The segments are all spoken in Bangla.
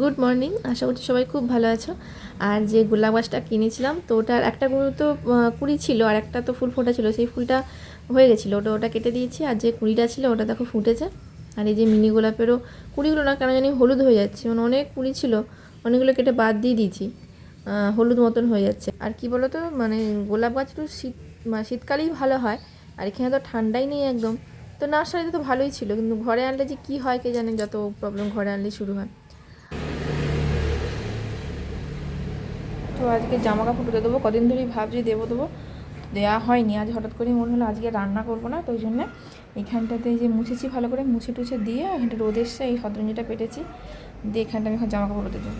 গুড মর্নিং আশা করছি সবাই খুব ভালো আছো। আর যে গোলাপ গাছটা কিনেছিলাম, তো ওটার একটা গুঁড়ো তো কুড়ি ছিল, আর একটা তো ফুল ফোটা ছিল, সেই ফুলটা হয়ে গেছিল। ওটা ওটা কেটে দিয়েছি, আর যে কুড়িটা ছিল, ওটা দেখো ফুটেছে। আর এই যে মিনি গোলাপেরও কুড়িগুলো না, কেন জানি হলুদ হয়ে যাচ্ছে। মানে অনেক কুড়ি ছিল, অনেকগুলো কেটে বাদ দিয়ে দিয়েছি। হলুদ মতন হয়ে যাচ্ছে। আর কি বলো তো মানে গোলাপ গাছ একটু শীত মানে শীতকালেই ভালো হয়, আর এখানে তো ঠান্ডাই নেই একদম। তো নার্সারিতে তো ভালোই ছিল, কিন্তু ঘরে আনলে যে কী হয় কে জানে, যত প্রবলেম ঘরে আনলেই শুরু হয়। তো আজকে জামা কাপড় ধুতে দেবো, কদিন ধরেই ভাবছি দেবো দেবো। দেওয়া হয়নি, আজ হঠাৎ করেই মনে হলো আজকে রান্না করব না, তো ওই জন্যে এখানটাতে যে মুছেছি ভালো করে, মুছে টুছে দিয়ে এখানটা রোদ এসছে, এই হদ্রঞ্জিটা পেটেছি, দিয়ে এখানটা আমি এখন জামা কাপড় দেবো।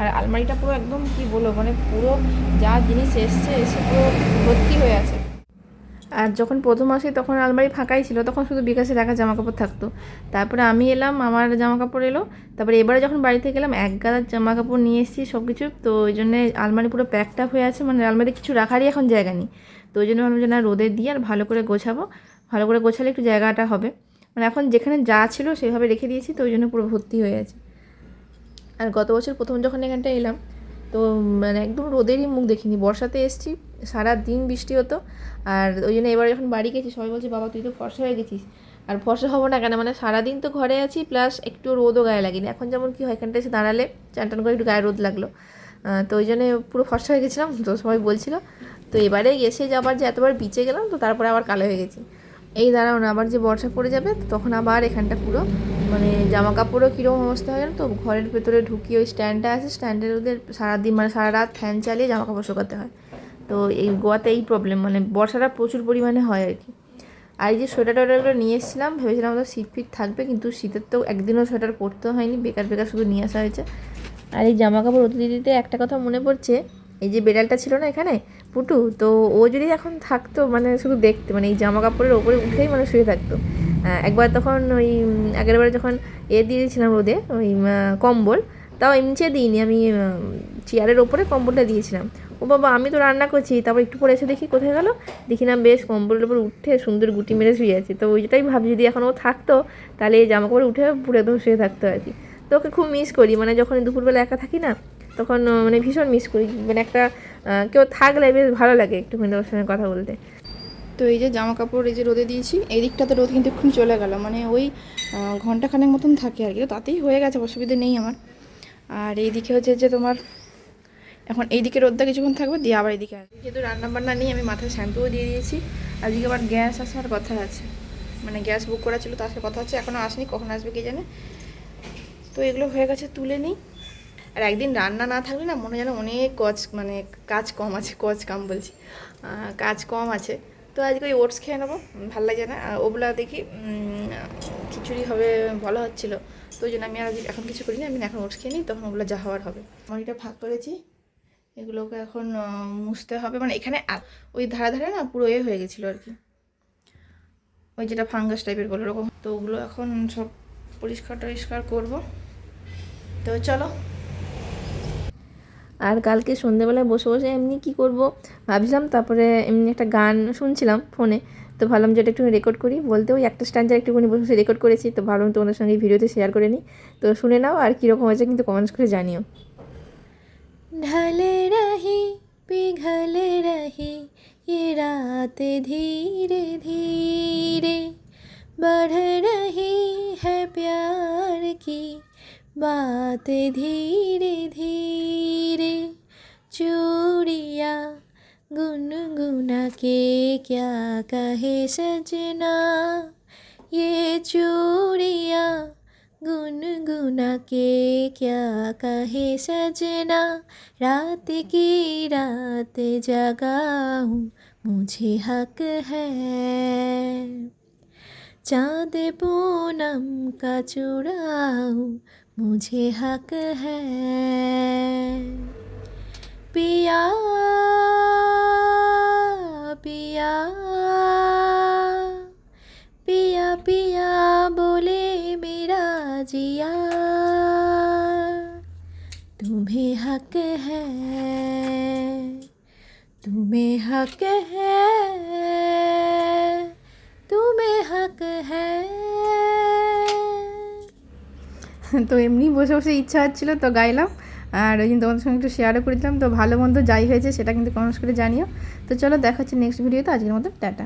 আর আলমারিটা পুরো একদম কি বলব মানে পুরো যা জিনিস এসছে, এসে পুরো ভর্তি হয়ে আছে। আর যখন প্রথম আসি তখন আলমারি ফাঁকাই ছিল, তখন শুধু বিকাশে রাখা জামা কাপড় থাকতো। তারপরে আমি এলাম, আমার জামা কাপড় এলো, তারপরে এবারে যখন বাড়িতে গেলাম, এক গাদার জামা কাপড় নিয়ে এসেছি সব কিছু তো ওই জন্যে আলমারি পুরো প্যাকড আপ হয়ে আছে মানে আলমারিতে কিছু রাখারই এখন জায়গা নেই। তো ওই জন্য ভাবলাম যে না, রোদে দিয়ে আর ভালো করে গোছাবো। ভালো করে গোছালে একটু জায়গাটা হবে। মানে এখন যেখানে যা ছিল সেভাবে রেখে দিয়েছি, তো ওই জন্য পুরো ভর্তি হয়ে আছে। আর গত বছর প্রথম যখন এখানটা এলাম, তো মানে একদম রোদেরই মুখ দেখিনি। বর্ষাতে এসেছি সারা দিন বৃষ্টি হতো। আর ওই জন্য এবার যখন বাড়ি গেছি, সবাই বলছে, বাবা, তুই তো ফর্সা হয়ে গেছিস। আর ফর্সা হব না কেন? মানে সারাদিন তো ঘরে আছি, প্লাস একটু রোদও গায়ে লাগেনি। এখন যেমন কি হয় এখানটা এসে দাঁড়ালে চান টান করে একটু গায়ে রোদ লাগল। তো ওই জন্য পুরো ফর্সা হয়ে গেছিলাম, তো সবাই বলছিল। তো এবারে এসে যাবার যে এতবার বিচে গেলাম, তো তারপরে আবার কালো হয়ে গেছি। এই দাঁড়াও না, আবার যে বর্ষা পড়ে যাবে তখন আবার এখানটা পুরো মানে জামা কাপড়ও কীরকম অবস্থা হয় জানো তো ঘরের ভেতরে ঢুকিয়ে ওই স্ট্যান্ডটা আছে স্ট্যান্ডের ওদের সারাদিন মানে সারা রাত ফ্যান চালিয়ে জামা কাপড় শুকাতে হয়। তো এই গোয়াতে এই প্রবলেম মানে বর্ষাটা প্রচুর পরিমাণে হয় আর কি। আর এই যে সোয়েটার টোয়েটারগুলো নিয়ে এসেছিলাম ভেবেছিলাম আমাদের শীত ফিট থাকবে কিন্তু শীতের তো একদিনও সোয়েটার পরতেও হয়নি বেকার বেকার শুধু নিয়ে আসা হয়েছে। আর এই জামা কাপড় অতি দিতে একটা কথা মনে পড়ছে এই যে বেড়ালটা ছিল না এখানে পুটু তো ও যদি এখন থাকতো মানে শুধু দেখতে মানে এই জামা কাপড়ের ওপরে উঠেই মানে শুয়ে থাকতো। একবার তখন ওই উম, আগের বারে যখন এ দিয়ে দিয়েছিলাম রোদে ওই কম্বল তাও এমনিচে দিইনি আমি চেয়ারের ওপরে কম্বলটা দিয়েছিলাম। ও বাবা, আমি তো রান্না করছি। তারপর একটু পরে এসে দেখি কোথায় গেল? দেখি না বেশ কম্বলের উপর উঠে সুন্দর গুটি মেরে শুয়ে আছে। তো ওইটাই ভাবি, যদি এখন ও থাকতো, তাহলে এই জামা কাপড় উঠে পুরো একদম শুয়ে থাকতো আর কি। তো ওকে খুব মিস করি। মানে যখন দুপুরবেলা একা থাকি না, তখন মানে ভীষণ মিস করি। মানে একটা কেউ থাকলে বেশ ভালো লাগে একটুখানি ওর সঙ্গে কথা বলতে। তো এই যে জামা কাপড় এই যে রোদে দিয়েছি, এই দিকটাতে রোদ কিন্তু এক্ষুনি চলে গেল। মানে ওই ঘন্টাখানেক মতন থাকে আর কি। তাতেই হয়ে গেছে, অসুবিধে নেই আমার। আর এই দিকে হচ্ছে যে তোমার এখন এই দিকে রোদটা কিছুক্ষণ থাকবে, দিয়ে আবার এদিকে আসবে। যেহেতু রান্না বান্না নেই আমি মাথায় শ্যাম্পুও দিয়ে দিয়েছি, আজকে আবার গ্যাস আসার কথা আছে। মানে গ্যাস বুক করা ছিল, তার কথা হচ্ছে এখনও আসেনি, কখন আসবে কে জানে। তো এগুলো হয়ে গেছে, তুলে নিই। আর একদিন রান্না না থাকলে না মনে যেন অনেক কচ মানে কাজ কম আছে, কচ কাম বলছি। কাজ কম আছে। তো আজকে ওই ওটস খেয়ে নেব, ভালো লাগে না। ওগুলা দেখি খিচুড়ি হবে বলা হচ্ছিল। তো ওই জন্য আমি আর এখন কিছু করিনি, আমি এখন ওটস খেয়ে নিই, তখন ওগুলো যা হওয়ার হবে। এটা ভাগ করেছি। এগুলোকে এখন মুছতে হবে। মানে এখানে ওই ধারে ধারে না পুরো এ হয়ে গেছিল আর কি। ওই যেটা ফাঙ্গাস টাইপের বলে, ওরকম। তো ওগুলো এখন সব পরিষ্কার টরিষ্কার করব। তো চলো। আর কালকে সন্ধ্যেবেলায় বসে বসে এমনি কি করব ভাবছিলাম, তারপরে এমনি একটা গান শুনছিলাম ফোনে। তো ভাবলাম যে একটু রেকর্ড করি। বলতে ওই একটা স্ট্যান্ডার একটুখানি বসে বসে রেকর্ড করেছি। তো ভাবলাম তোমাদের সঙ্গে ভিডিওতে শেয়ার করে নিই। তো শুনে নাও আর কীরকম হয়েছে, কিন্তু কমেন্টস করে জানিও। ढल रही, पिघल रही ये रात धीरे धीरे। बढ़ रही है प्यार की बात धीरे धीरे। चूड़िया गुनगुना के क्या कहे सजना? ये चूड़िया गुनगुना के क्या कहे सजना? रात की रात जगाऊं, मुझे हक है। चाँद पूनम का चुराऊं, मुझे हक है। पिया पिया पिया पिया, बोले मेरा जिया। तुम्हें हक है तुम्हें हक है तुम्हें हक है তো এমনি বসে বসে ইচ্ছা হচ্ছিলো তো গাইলাম আর ওই জন্য তোমাদের সঙ্গে একটু শেয়ারও করে দিলাম তো ভালো মন্দ যাই হয়েছে সেটা কিন্তু কমেন্টস করে জানিও তো চলো দেখা হচ্ছে নেক্সট ভিডিওতে আজকের মতো টাটা